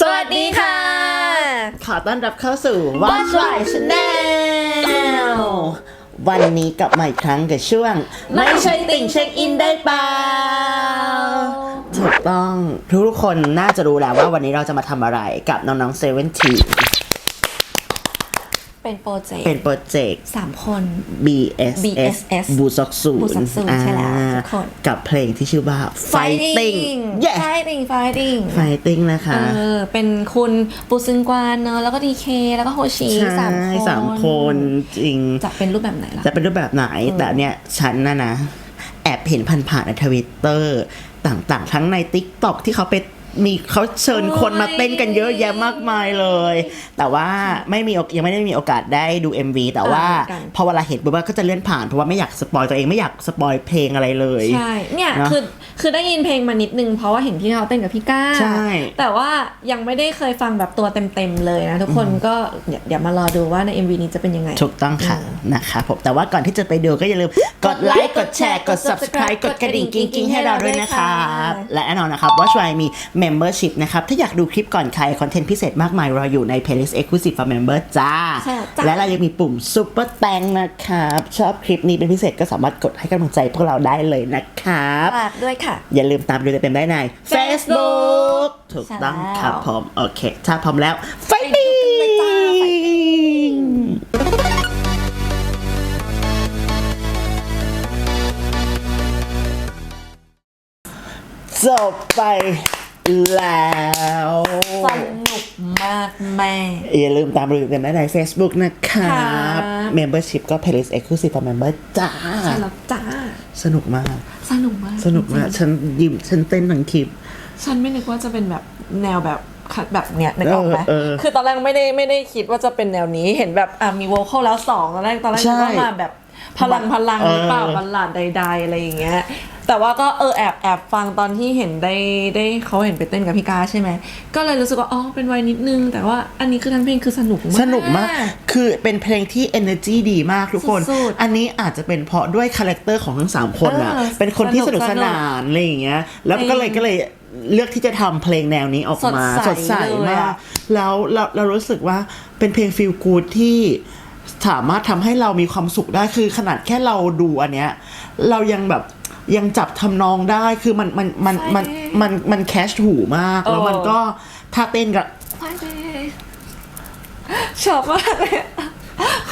สวัสดีค่ะ ขอต้อนรับเข้าสู่ Watch My Channel วันนี้กลับมาอีกครั้งกับช่วง ไม่ใช่ติ่งเช็คอินได้เปล่าถูกต้องทุกๆคนน่าจะรู้แล้วว่าวันนี้เราจะมาทำอะไรกับน้องๆเซเว่นที เป็นโปรเจกต์เป็นโปรเจกต์สามคน BSS BSS บูซอกซูบูซอกซูใช่แล้วทุกคนกับเพลงที่ชื่อว่า Fighting yeah fighting fighting Fighting นะคะเออเป็นคุณปูซึงกวานเนอะแล้วก็ดีเคแล้วก็โฮชิใช่สามคนสามคนจริง จะเป็นรูปแบบไหนล่ะ จะเป็นรูปแบบไหน แต่เนี่ยฉันนะนะ แอบเห็นผ่านๆในทวิตเตอร์ต่างๆ ทั้งใน t ิ k t o k ที่เขาไป มีเขาเชิญคนมาเต้นกันเยอะแยะมากมายเลย แต่ว่าไม่มีโอกยังไม่ได้มีโอกาสได้ดู MV แต่ว่าอ่าเหมือนกันพอเวลาเห็นปุ๊บก็จะเลื่อนผ่านเพราะว่าไม่อยากสปอยตัวเองไม่อยากสปอยเพลงอะไรเลยใช่เนี่ยเนอะคือคือได้ยินเพลงมานิดนึงเพราะว่าเห็นที่เขาเต้นกับพี่ก้าใช่แต่ว่ายังไม่ได้เคยฟังแบบตัวเต็มๆเลยนะทุกคนก็เดี๋ยวเดี๋ยวมารอดูว่าใน MV นี้จะเป็นยังไงถูกต้องค่ะนะคะผมแต่ว่าก่อนที่จะไปดูก็อย่าลืมกดไลค์กดแชร์กด subscribe กดกระดิ่งกิ๊งๆให้เราด้วยนะครับและแน่นอนนะครับว่าชวยมี membership นะครับ ถ้าอยากดูคลิปก่อนใครคอนเทนต์พิเศษมากมายรออยู่ใน playlist exclusive for member จ้าใช่จ้ะและเรายังมีปุ่ม super thank นะครับ ชอบคลิปนี้เป็นพิเศษก็สามารถกดให้กำลังใจพวกเราได้เลยนะครับฝากด้วยค่ะ อย่าลืมตามดูเต็มๆได้ใน Facebook ถูกต้องครับใช่แล้วผมโอเค ถ้าพร้อมแล้วไปดูกันเลยจ้า fighting จบไป แล้ว สนุกมากแม่ อย่าลืมตามดูกันได้ใน Facebook นะครับครับ Membership ก็ Playlist Exclusive for Member จ้าใช่แล้วจ้า สนุกมาก สนุกมาก สนุกมาก ฉันยิ้มฉันเต้นทั้งคลิป ฉันไม่นึกว่าจะเป็นแบบแนวแบบคัดแบบเนี้ยนึกออกไหมเออเออคือตอนแรกไม่ได้ไม่ได้คิดว่าจะเป็นแนวนี้ เห็นแบบอะมีโวคอลแล้วสองตอนแรกตอนแรกใช่นึกว่ามาแบบพลังพลังหรือเปล่าเออบัลลาดใด ๆ อะไรอย่างเงี้ย แต่ว่าก็เออแอบแอบฟังตอนที่เห็นได้ได้เขาเห็นไปเต้นกับพี่กาใช่ไหม ก็เลยรู้สึกว่าอ๋อเป็นวัยนิดนึง แต่ว่าอันนี้คือทั้งเพลงคือสนุกมาก สนุกมาก คือเป็นเพลงที่ energy ดีมากทุกคนสุดๆอันนี้อาจจะเป็นเพราะด้วยคาแรคเตอร์ของทั้งสามคนอะเออเป็นคนที่สสนุนุกกสนานอะไรอย่างเงี้ย แล้วก็เลยจริงก็เลยเลือกที่จะทำเพลงแนวนี้ออกมาสดใสเลยมาอะกแล้วเราเรารู้สึกว่าเป็นเพลงฟีลกูดที่สามารถทำให้เรามีความสุขได้คือขนาดแค่เราดูอันเนี้ย เรายังแบบ ยังจับทำนองได้คือมันมันมันมันมันมันแคชหูมาก แล้วมันก็ถ้าเต้นกับชอบมากเลย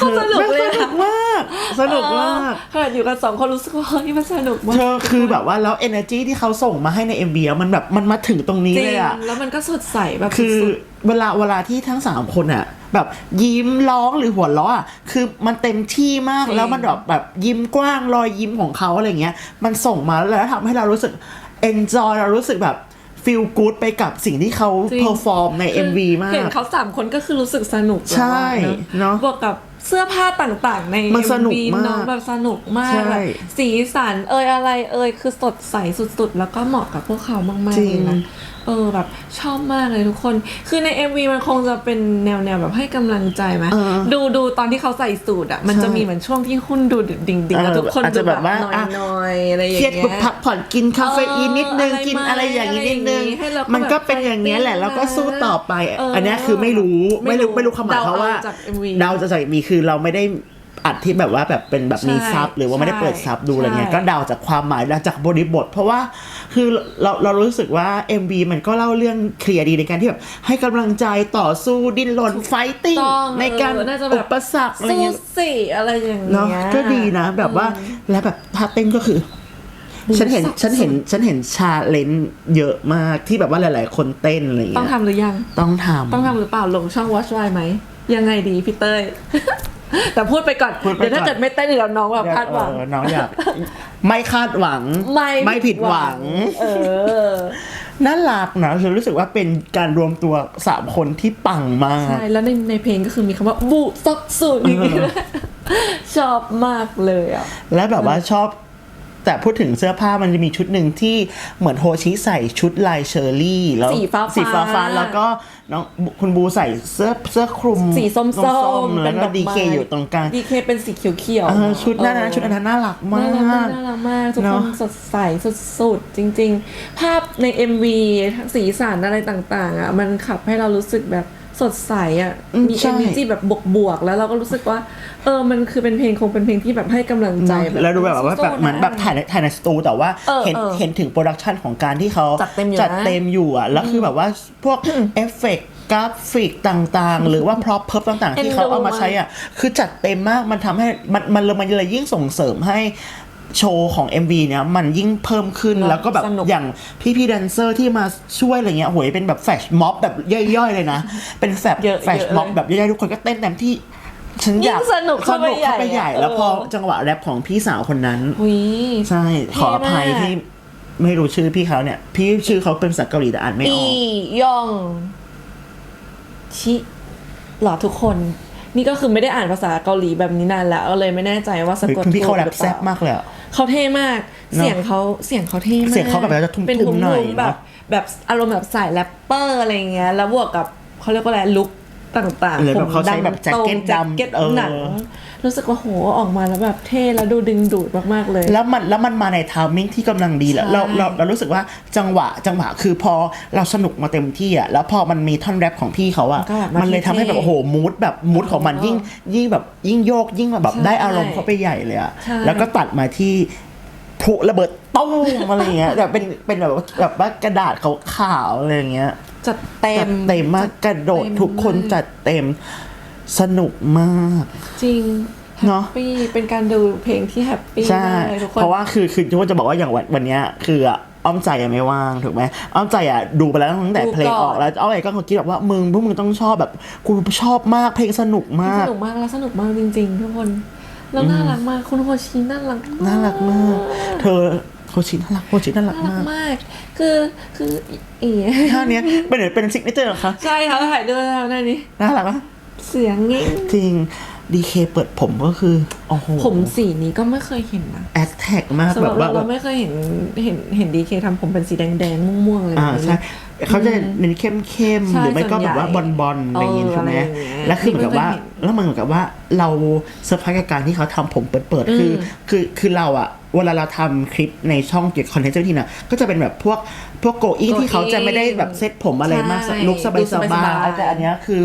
อะเขาสนุกเลย สนุอะกมาก สนุกมากขนาดอยู่กันสองคนรู้สึกว่าเฮ้ยมันสนุกมากเธอคือแบบว่าแล้ว energy ที่เขาส่งมาให้ใน MV อะมันแบบมันมาถึงตรงนี้จริเลงยอะแล้วมันก็สดใสแบบคือสุดเวลาเวลาที่ทั้งสามคนอะแบบยิ้มร้องหรือหัวเราะอะคือมันเต็มที่มากจริงแล้วมันแบบแบบยิ้มกว้างรอยยิ้มของเขาอะไรเงี้ย มันส่งมาแล้วทำให้เรารู้สึก enjoy เรารู้สึกแบบ feel good ไปกับสิ่งที่เขาจริง perform ในคือ MV มาก เห็นเขาสามคนก็คือรู้สึกสนุกใช่แล้วเนอะบวกกับ เสื้อผ้าต่างๆ ในมันสนุก MV มากน้องแบบสนุกมากใช่ แบบสีสันเอยอะไรเอยคือสดใสสุดๆ แล้วก็เหมาะกับพวกเขามากๆจริเลงยนะ เออแบบชอบมากเลยทุกคน คือใน MV มันคงจะเป็นแนวๆแบบให้กำลังใจไหมเออดูดูตอนที่เขาใส่สูทอะ มันจะใช่มีเหมือนช่วงที่หุ้นดูดิ่งๆแล้วเออทุกคนอาจดูจะแบแบบบว่านอะอยๆอะไรอย่างเครียดเงี้ปุ๊บย พักผ่อนกินคาเฟอีนนิดนึงเออกินอะไรอย่างนี้นิดนึง อะไรอย่างงี้ให้เราก็มันก็เป็นอย่างเงี้ยแหละแบบแล้วก็สู้ต่อไป เอออัอันเนี้ยคือไม่รู้ไม่ไม่รู้รู้ไม่รู้ความหมายเดาเพราะว่าเอาจาก MV เดาจะจากมีคือเราไม่ได้ อัดที่แบบว่าแบบเป็นแบบมีใช่ซับหรือว่าไม่ได้เปิดซับดูอะไรเงี้ยใช่ก็เดาจากความหมายเดาจากบริบท เพราะว่าคือเราเรารู้สึกว่า MV มันก็เล่าเรื่องเคลียร์ดีในการที่แบบให้กำลังใจต่อสู้ดิ้นรนไฟติ้งต้องในการเออน่าจะแบบอุปสรรคอะไรสู้เงี้ยสิอะไรอย่างเงี้เนาะยก็ดีนะแบบว่าและแบบท่าเต้นก็คือฉันเห็นสับฉันเห็นสนฉันเห็นชาเลนจ์เยอะมากที่แบบว่าหลาย ๆ คนเต้นอะไรอย่างต้อเงี้งยทำหรือยัง ต้องทำต้องทำหรือเปล่าลงช่อง Watch Why ไหม ยังไงดีพี่เต้ย แต่พูดไปก่อน พูดไปเดี๋ยวถ้าก่อนเกิดไม่เต้นเดี๋ยวน้องแบบคาดหวัง เออน้องอยาก ไม่คาดหวังไม่ผิดหวัง เออ น่ารักนะฉันรู้สึกว่าเป็นการรวมตัวสามคนที่ปังมาก ใช่ แล้วในในเพลงก็คือมีคำว่าบูซอกสูอย่างนี้ด้วยชอบมากเลยอะ และแบบว่าชอบ แต่พูดถึงเสื้อผ้ามันจะมีชุดหนึ่งที่เหมือนโฮชิใส่ชุดลายเชอร์รี่ แล้วสีฟ้าๆสีฟ้าฟ้าแล้วก็น้องคุณบูใส่เสื้อเสื้อคลุมสีส้มส้ๆมๆแล้วก็ดดีเคอยู่ตรงกลางดีเคเป็นสีเขียวๆเออชุดนั้นนะชุดอันนั้นน่ารักมาน่ารักมากกน่ารักมากทุกเนคอะนสดใสสุดๆจริง ๆ ภาพใน MV ทั้งสีสันอะไรต่างๆอะมันขับให้เรารู้สึกแบบ สดใสอะอืมมีใช่ energy แบบบวกๆแล้วเราก็รู้สึกว่า เออมันคือเป็นเพลงคงเป็นเพลงที่แบบให้กำลังใจเนอะแล้วดูแบบว่าสู้ๆแบบเหมือนแบบะถ่ายในถ่ายในสตูแต่ว่าเออเห็นเออเห็นถึงโปรดักชันของการที่เขาจัดเต็มอยู่นะจัดเต็มอยู่อะแล้วคือแบบว่าพวกเอฟเฟกต์กราฟิกต่างๆ หรือว่าพร็อพเพิบต่างๆ ที่เขาเอามาใช้อะคือจัดเต็มมากมันทำให้มันมันเลยมันเลยยิ่งส่งเสริมให้ โชว์ของ MV เนี้ยมันยิ่งเพิ่มขึ้นเนอะแล้วก็แบบสนุก อย่างพี่พี่ๆแดนเซอร์ที่มาช่วยอะไรเงี้ยโหยเป็นแบบแฟชม็อบแบบย่อยๆเลยนะ เป็นแฟชเยอะแฟชเยอะม็อบเลยแบบย่อยๆทุกคนก็เต้นเต็มที่ฉันอยากยิ่งสนุกสเข้าไปนุกเข้าไปใหใหญ่ญ่อะแล้วพอเออ จังหวะแรปของพี่สาวคนนั้น หุย ใช่ ขออภัยเท่มาก ที่ไม่รู้ชื่อพี่เขาเนี่ย พี่ชื่อเขาเป็นภาษาเกาหลีแต่อ่านไม่ออีอก ยอง ชิหรอทุกคน นี่ก็คือไม่ได้อ่านภาษาเกาหลีแบบนี้นานแล้วก็เลยไม่แน่ใจว่าสะกดคุณพี่เขาถูกแรหปรือเปแซ่ล่าบมากเลยอะ เขาเท่มากเนอะเสียงเขาเสียงเขาเท่มากเสียงเขาแบบจะทุ่มๆเป็นทุ่มๆหน่อยแบบเนอะแบบอารมณ์แบบสายแรปเปอร์อะไรเงี้ยแล้วบวกกับเขาเรียกว่าอะไรลุค ต่างหรือๆแบบเขาใช้แบบแจ็คเก็ตแจ็คเก็ตดำเออ หนังรู้สึกว่าโหออกมาแล้วแบบเท่แล้วดูดึงดูดมากๆเลย แล้วมันแล้วมันมาในทามมิ่งที่กำลังดีแล้วใช่เราเราเรารู้สึกว่าจังหวะจังหวะคือพอเราสนุกมาเต็มที่อะแล้วพอมันมีท่อนแรปของพี่เขาอะมันก็แบบมามันเลยทำให้แบบเท่ๆโอ้โหมูดแบบมูดของมันเออยิ่งยิ่งแบบยิ่งโยกยิ่งแบบใช่ได้อารมณ์เข้าไปใหญ่เลยอะใช่ แล้วก็ตัดมาที่พลุระเบิดตุ้มอะไรเงี้ยแบบเป็นเป็นแบบว่าแบบว่ากระดาษขาวๆอะไรอย่างเงี้ย จัดเต็จัมดเต็มมากกระโดดเต็มทุกคนมากจัดเต็มสนุกมาก จริงเนอะแฮปปี้เป็นการดูเพลงที่แฮปปี้ใช่มากเลยทุกคนเพราะว่าคือคือที่ว่าจะบอกว่าอย่างวันวันเนี้ยคืออะอ้อมใจอะไม่ว่างถูกไหมอ้อมใจอะดูไปแล้วตั้งแต่ดูเพลงออกก่อนแล้วอ้อมใจก็คิดแบบว่ามึงพวกมึงต้องชอบแบบกูชอบมากเพลงสนุกมาสกนุกมากแล้วสนุกมากจริง ๆ ทุกคนแล้วน่ารักมากคุณโฮชิน่ารักมากน่ารักมาก เธอ โคชิน่ารักโคชิน่ารักน่ารักมากมาก คือคืออีท่าเนี้ยเป็นเหมือนเป็นซิกเนเจอร์เหรอคะใช่ค่ะถ่ายด้วยแล้วนั่นนี่น่ารักอะเสียงงี้จริงดีเคเปิดผมก็คือโอ้โหผมสีนี้ก็ไม่เคยเห็นนะแอคแท็กมากสำหแบรับบเราว่าแบเราบไม่เคยเห็นเห็นเห็นดีเคทำผมเป็นสีแดงๆม่วงๆเลยอ่าแบบนี้ใช่ เขาจะเน้นเข้มเข้มๆใช่หรือไม่ก็ส่วนใหญ่แบบว่าบอลบอลๆอะไรอย่างเงี้ยเออใช่ไหมอะไรอย่างเงี้ยแล้วคือเหมือนกับว่าไม่เคยเห็นแล้วมันเหมือนกับว่าเราเซอร์ไพรส์กับการที่เขาทำผมเปิดๆคืออืมคือคือเราอะเวลาเราทำคลิปในช่องเกี่ยวกับคอนเทนต์เจ้าที่นะก็จะเป็นแบบพวกพวกโกอิง Going ที่เขาจะไม่ได้แบบเซ็ตผมอะไรมากใช่ลุกสบายดูสสบาบายยๆแต่อันเนี้ยคือ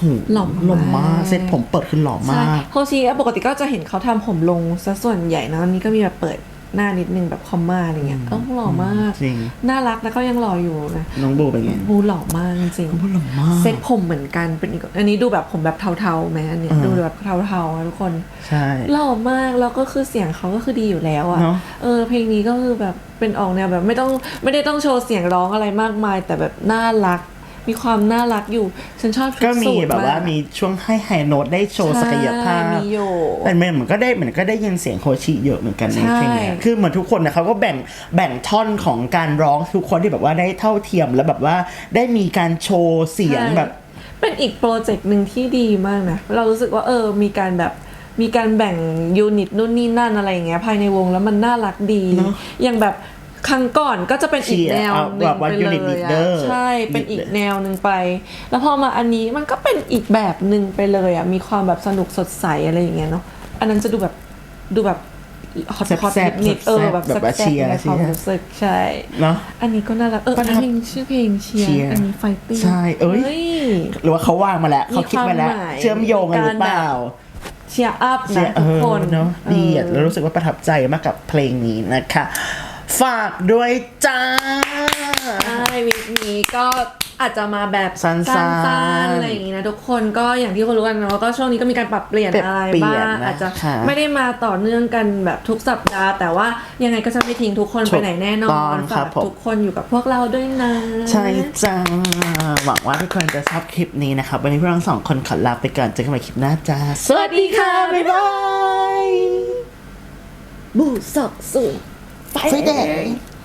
หูหล่อมากหล่อมากเซ็ตผมเปิดขึ้นหล่อใช่มากโฮชิปกติก็จะเห็นเขาทำผมลงซะส่วนใหญ่นะอันนี้ก็มีแบบเปิด หน้านิดนึงแบบคอมมาอะไรเงี้ยเออหล่อมากจริงน่ารักแล้วก็ยังหล่ออยู่นะน้องบูเป็นไงบูหล่อมากจริงน้องบูหล่อมากเซ็ตผมเหมือนกันเป็นอีกอันนี้ดูแบบผมแบบเทาๆไหมอันนี้อืมดูแบบเทาๆนะทุกคนใช่หล่อมากแล้วก็คือเสียงเขาก็คือดีอยู่แล้วอะเนอะเออเพลงนี้ก็คือแบบเป็นออกแนวแบบไม่ต้องไม่ได้ต้องโชว์เสียงร้องอะไรมากมาย แต่แบบน่ารัก มีความน่ารักอยู่ ฉันชอบชุดก็มีสูทแบบว่าากมีช่วงให้ไฮโน้ตได้โชว์ศักยภาพ ใช่มีอยู่แต่เหมือนก็ได้เหมือนก็ได้ยินเสียงโคชิเยอะเหมือนกันในเพลงเนี้ยใช่คือเหมือนทุกคนนะเขาก็แบ่งแบ่งท่อนของการร้องทุกคนที่แบบว่าได้เท่าเทียมแล้วแบบว่าได้มีการโชว์เสียงแบบ เป็นอีกโปรเจกต์หนึ่งที่ดีมากนะ เรารู้สึกว่าเออ มีการแบบ มีการแบ่งยูนิตนู่นนี่นั่นอะไรอย่างเงี้ยภายในวงแล้วมันน่ารักดี เนอะอย่างแบบ ครั้งก่อนก็จะเป็นอีกเชียร์แนวหนึ่แบงบว่าไป unit เลย leader อะใช่เป็นอีก leader แนวหนึ่งไป แล้วพอมาอันนี้มันก็เป็นอีกแบบหนึ่งไปเลยอะมีความแบบสนุกสดใสอะไรอย่างเงี้ยเนาะอันนั้นจะดูแบบดูแบบฮอตฮอตแซ่บๆนิดๆเออแบบแบบว่าแซ่บเชียร์ๆในความเชียร์รู้สึกใช่เนาะอันนี้ก็น่ารักเออประทับเพลงชื่อเพลงเชียเชียร์ร์อันนี้ไฟติ้งใช่เอ้ยหรือว่าเขาวางมาแล้วเขาคิดไว้แล้วมีความหมายเชื่อมโยงกันหรือเปล่าเชียร์อัพเชียนะร์เอทุกอคนเนาะดีอะเออแล้วรู้สึกว่าประทับใจมากกับเพลงนี้นะคะ ฝากด้วยจ้า ใช่วีคนี้ก็อาจจะมาแบบสั้นๆนๆอะไรอย่างงี้นะทุกคนก็อย่างที่คนรู้กันเนาะก็ช่วงนี้ก็มีการปรับเปลี่ยนปรับอะไรเปลี่บ้ายนงนะคะอาจจะไม่ได้มาต่อเนื่องกันแบบทุกสัปดาห์ แต่ว่ายังไงก็จะไม่ทิ้งทุกคนถูไปกไหนแน่นอต้อนงครัฝาบกผม ทุกคนอยู่กับพวกเราด้วยนะ ใช่จ้า หวังว่าทุกคนจะชอบคลิปนี้นะครับ วันนี้พวกเราสองคนขอลาไปก่อนเจอกันใหม่คลิปหน้าจ้า สวัสดีค่ะ บ๊ายบาย บูสอกสูน ไฟแดง